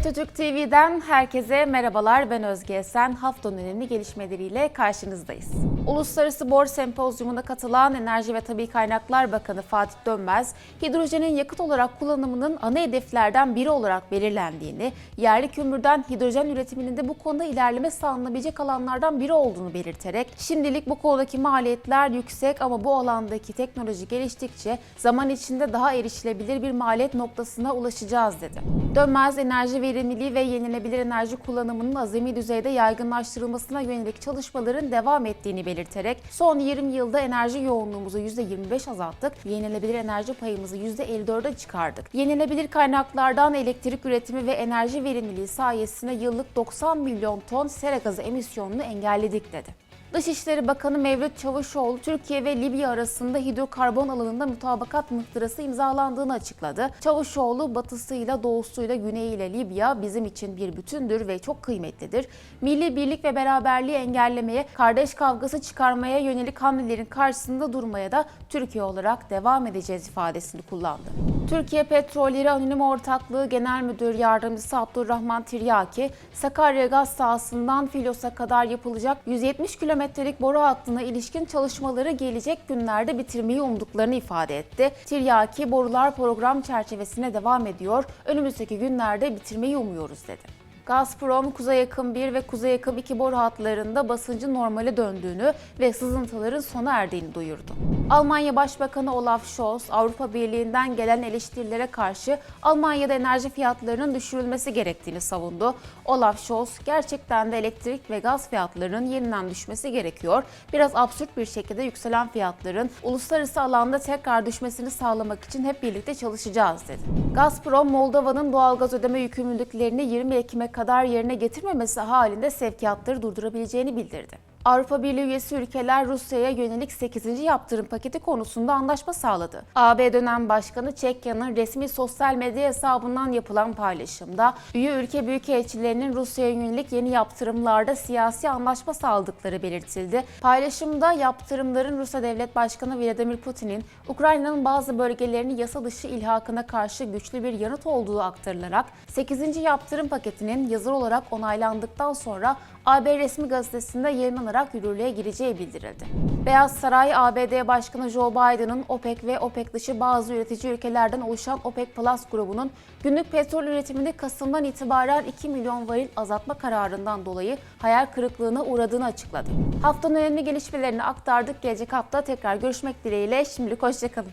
Metatürk TV'den herkese merhabalar. Ben Özge Esen. Haftanın önemli gelişmeleriyle karşınızdayız. Uluslararası Borsa Sempozyumuna katılan Enerji ve Tabi Kaynaklar Bakanı Fatih Dönmez, hidrojenin yakıt olarak kullanımının ana hedeflerden biri olarak belirlendiğini, yerli kömürden hidrojen üretiminin de bu konuda ilerleme sağlanabilecek alanlardan biri olduğunu belirterek, şimdilik bu konudaki maliyetler yüksek ama bu alandaki teknoloji geliştikçe zaman içinde daha erişilebilir bir maliyet noktasına ulaşacağız dedi. Dönmez enerji verimliliği ve yenilenebilir enerji kullanımının azami düzeyde yaygınlaştırılmasına yönelik çalışmaların devam ettiğini belirterek son 20 yılda enerji yoğunluğumuzu %25 azalttık, yenilenebilir enerji payımızı %54'e çıkardık. Yenilenebilir kaynaklardan elektrik üretimi ve enerji verimliliği sayesinde yıllık 90 milyon ton sera gazı emisyonunu engelledik dedi. Dışişleri Bakanı Mevlüt Çavuşoğlu, Türkiye ve Libya arasında hidrokarbon alanında mutabakat muhtırası imzalandığını açıkladı. Çavuşoğlu, batısıyla, doğusuyla, güneyiyle Libya bizim için bir bütündür ve çok kıymetlidir. Milli birlik ve beraberliği engellemeye, kardeş kavgası çıkarmaya yönelik hamlelerin karşısında durmaya da Türkiye olarak devam edeceğiz ifadesini kullandı. Türkiye Petrolleri Anonim Ortaklığı Genel Müdür Yardımcısı Abdurrahman Tiryaki, Sakarya gaz sahasından Filos'a kadar yapılacak 170 kilometrelik boru hattına ilişkin çalışmaları gelecek günlerde bitirmeyi umduklarını ifade etti. Tiryaki, borular program çerçevesine devam ediyor, önümüzdeki günlerde bitirmeyi umuyoruz dedi. Gazprom, Kuzey Yakın 1 ve Kuzey Yakın 2 boru hatlarında basıncın normale döndüğünü ve sızıntıların sona erdiğini duyurdu. Almanya Başbakanı Olaf Scholz, Avrupa Birliği'nden gelen eleştirilere karşı Almanya'da enerji fiyatlarının düşürülmesi gerektiğini savundu. Olaf Scholz, gerçekten de elektrik ve gaz fiyatlarının yeniden düşmesi gerekiyor. Biraz absürt bir şekilde yükselen fiyatların uluslararası alanda tekrar düşmesini sağlamak için hep birlikte çalışacağız dedi. Gazprom, Moldova'nın doğalgaz ödeme yükümlülüklerini 20 Ekim'e kadar yerine getirmemesi halinde sevkiyatları durdurabileceğini bildirdi. Avrupa Birliği üyesi ülkeler Rusya'ya yönelik 8. yaptırım paketi konusunda anlaşma sağladı. AB dönem başkanı Çekya'nın resmi sosyal medya hesabından yapılan paylaşımda üye ülke büyükelçilerinin Rusya'ya yönelik yeni yaptırımlarda siyasi anlaşma sağladıkları belirtildi. Paylaşımda yaptırımların Rusya Devlet Başkanı Vladimir Putin'in Ukrayna'nın bazı bölgelerini yasa dışı ilhakına karşı güçlü bir yanıt olduğu aktarılarak 8. yaptırım paketinin yazılı olarak onaylandıktan sonra AB resmi gazetesinde yayınlanarak yürürlüğe gireceği bildirildi. Beyaz Saray, ABD Başkanı Joe Biden'ın OPEC ve OPEC dışı bazı üretici ülkelerden oluşan OPEC Plus grubunun günlük petrol üretimini Kasım'dan itibaren 2 milyon varil azaltma kararından dolayı hayal kırıklığına uğradığını açıkladı. Haftanın önemli gelişmelerini aktardık. Gelecek hafta tekrar görüşmek dileğiyle. Şimdilik hoşçakalın.